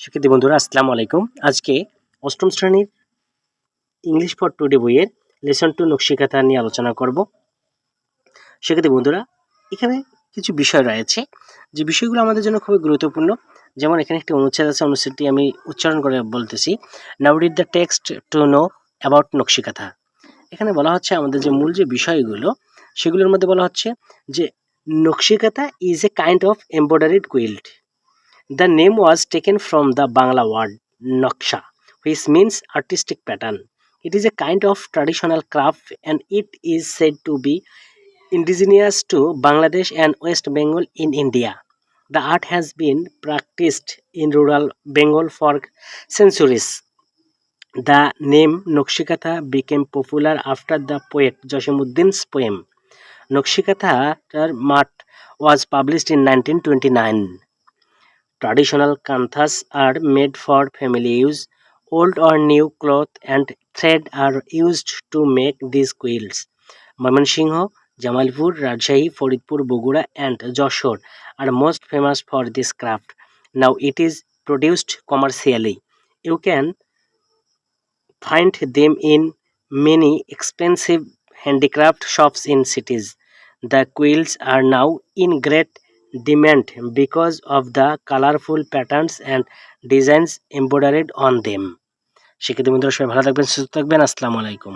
শিক্ষার্থী বন্ধুরা, আসসালামু আলাইকুম। আজকে অষ্টম শ্রেণির ইংলিশ ফর টুডে বইয়ের লেসন টু নকশিকাথা নিয়ে আলোচনা করব। শিক্ষার্থী বন্ধুরা, এখানে কিছু বিষয় রয়েছে। যে বিষয়গুলো আমাদের জন্য খুবই গুরুত্বপূর্ণ, যেমন এখানে একটি অনুচ্ছেদ আছে, অনুচ্ছেদটি আমি উচ্চারণ করে বলতেছি। Now read the text to know about nakshikantha এখানে বলা হচ্ছে আমাদের যে মূল যে বিষয়গুলো, সেগুলোর মধ্যে বলা হচ্ছে যে nakshikantha is a kind of embroidered quilt The name was taken from the Bangla word naksha, which means artistic pattern. It is a kind of traditional craft and it is said to be indigenous to Bangladesh and West Bengal in India. The art has been practiced in rural Bengal for centuries. The name Nokshikatha became popular after the poet Jasimuddin's poem. Nokshikatha Mat was published in 1929. Traditional kanthas are made for family use. Old or new cloth and thread are used to make these quilts. Mamansingho, Jamalpur, Rajshahi, Faridpur, Bogura, and Joshore are most famous for this craft. Now it is produced commercially. You can find them in many expensive handicraft shops in cities. The quilts are now in great demand because of the colorful patterns and designs embroidered on them শিক্ষিত বন্ধুরা সবাই ভালো থাকবেন সুস্থ থাকবেন আসসালামু আলাইকুম